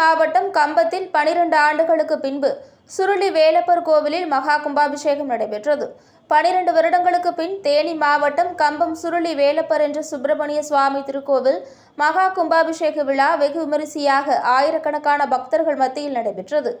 மாவட்டம் கம்பத்தில் பனிரெண்டு ஆண்டுகளுக்கு பின்பு சுருளி வேலப்பர் கோவிலில் மகா கும்பாபிஷேகம் நடைபெற்றது. பனிரெண்டு வருடங்களுக்கு பின் தேனி மாவட்டம் கம்பம் சுருளி வேலப்பர் என்ற சுப்பிரமணிய சுவாமி திருக்கோவில் மகா கும்பாபிஷேக விழா வெகு விமரிசையாக ஆயிரக்கணக்கான பக்தர்கள் மத்தியில் நடைபெற்றது.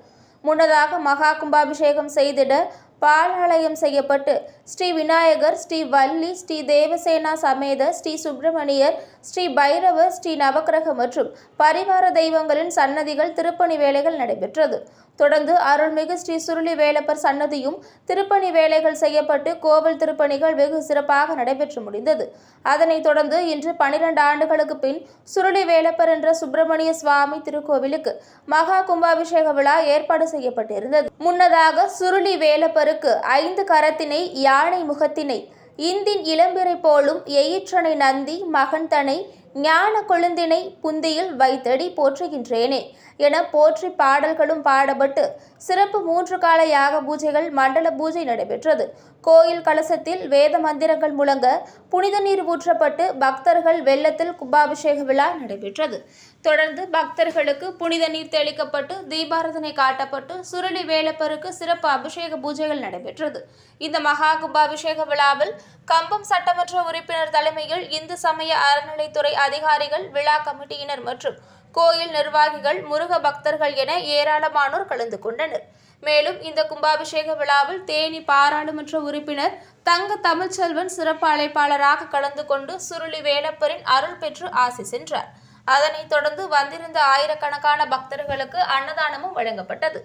முன்னதாக மகா கும்பாபிஷேகம் செய்திட பாலாலயம் செய்யப்பட்டு ஸ்ரீ விநாயகர் ஸ்ரீ வள்ளி ஸ்ரீ தேவசேனா சமேத ஸ்ரீ சுப்பிரமணியர் ஸ்ரீ பைரவர் ஸ்ரீ நவக்கிரக மற்றும் பரிவார தெய்வங்களின் சன்னதிகள் திருப்பணி வேலைகள் நடைபெற்றது. தொடர்ந்து அருள்மிகு ஸ்ரீ சுருளி வேலப்பர் சன்னதியும் திருப்பணி வேலைகள் செய்யப்பட்டு கோவில் திருப்பணிகள் வெகு சிறப்பாக நடைபெற்று முடிந்தது. அதனைத் தொடர்ந்து இன்று பனிரெண்டு ஆண்டுகளுக்கு பின் சுருளி வேலப்பர் என்ற சுப்பிரமணிய சுவாமி திருக்கோவிலுக்கு மகா கும்பாபிஷேக விழா ஏற்பாடு செய்யப்பட்டிருந்தது. முன்னதாக சுருளி வேலப்பர் வேலப்பருக்கு ஐந்து கரத்தினை யானை முகத்தினை இந்தின் இளம்பிறை போலும் எயிற்றனை நந்தி மகன் தனை ஞான கொழுந்தினை புந்தியில் வைத்தடி போற்றுகின்றேனே என போற்றி பாடல்களும் பாடப்பட்டு சிறப்பு மூன்று கால யாக பூஜைகள் மண்டல பூஜை நடைபெற்றது. கோயில் கலசத்தில் வேத மந்திரங்கள் முழங்க புனித நீர் ஊற்றப்பட்டு பக்தர்கள் வெள்ளத்தில் கும்பாபிஷேக விழா நடைபெற்றது. தொடர்ந்து பக்தர்களுக்கு புனித நீர் தெளிக்கப்பட்டு தீபாரதனை காட்டப்பட்டு சுருளி வேலப்பருக்கு சிறப்பு அபிஷேக பூஜைகள் நடைபெற்றது. இந்த மகா கும்பாபிஷேக விழாவில் கம்பம் சட்டமன்ற உறுப்பினர் தலைமையில் இந்து சமய அறநிலைத்துறை அதிகாரிகள் விழா கமிட்டியினர் மற்றும் கோயில் நிர்வாகிகள் முருக பக்தர்கள் என ஏராளமானோர் கலந்து கொண்டனர். மேலும் இந்த கும்பாபிஷேக விழாவில் தேனி பாராளுமன்ற உறுப்பினர் தங்க தமிழ்ச்செல்வன் சிறப்பு அழைப்பாளராக கலந்து கொண்டு சுருளி வேலப்பரின் அருள் பெற்று ஆசி சென்றார். அதனைத் தொடர்ந்து வந்திருந்த ஆயிரக்கணக்கான பக்தர்களுக்கு அன்னதானமும் வழங்கப்பட்டது.